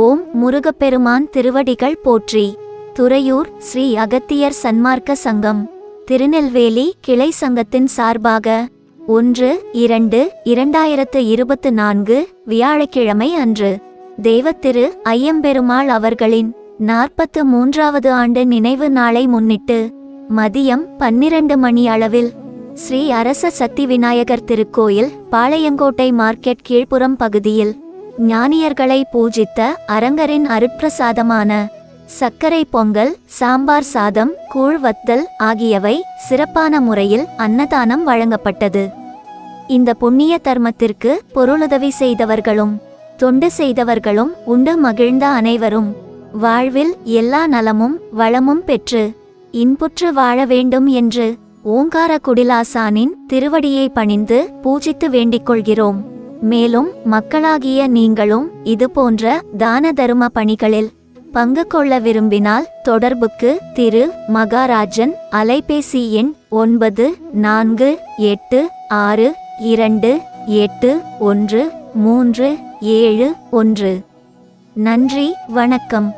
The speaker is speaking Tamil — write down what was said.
ஓம் முருகப்பெருமான் திருவடிகள் போற்றி. துறையூர் ஸ்ரீ அகத்தியர் சன்மார்க்க சங்கம். திருநெல்வேலி கிளை சங்கத்தின் சார்பாக ஒன்று இரண்டு இரண்டாயிரத்து இருபத்து நான்கு வியாழக்கிழமை அன்று தேவத்திரு ஐயம்பெருமாள் அவர்களின் நாற்பத்து மூன்றாவது ஆண்டு நினைவு நாளை முன்னிட்டு மதியம் பன்னிரண்டு மணி அளவில் ஸ்ரீ அரச சக்தி விநாயகர் திருக்கோயில் பாளையங்கோட்டை மார்க்கெட் கீழ்ப்புறம் பகுதியில் ஞானியர்களை பூஜித்த அரங்கரின் அருட்பிரசாதமான சர்க்கரை பொங்கல் சாம்பார் சாதம் கூழ் வத்தல் ஆகியவை சிறப்பான முறையில் அன்னதானம் வழங்கப்பட்டது. இந்த புண்ணிய தர்மத்திற்கு பொருளுதவி செய்தவர்களும் தொண்டு செய்தவர்களும் உண்டு மகிழ்ந்த அனைவரும். வாழ்வில் எல்லா நலமும் வளமும் பெற்று இன்புற்று வாழ வேண்டும் என்று ஓங்கார குடிலாசானின் திருவடியை பணிந்து பூஜித்து வேண்டிக் கொள்கிறோம். மேலும் மக்களாகிய நீங்களும் இதுபோன்ற தான தரும பணிகளில் பங்கு கொள்ள விரும்பினால் தொடர்புக்கு திரு. மகாராஜன் அலைபேசி எண் ஒன்பது நான்கு எட்டு ஆறு இரண்டு எட்டு ஒன்று மூன்று ஏழு ஒன்று. நன்றி வணக்கம்.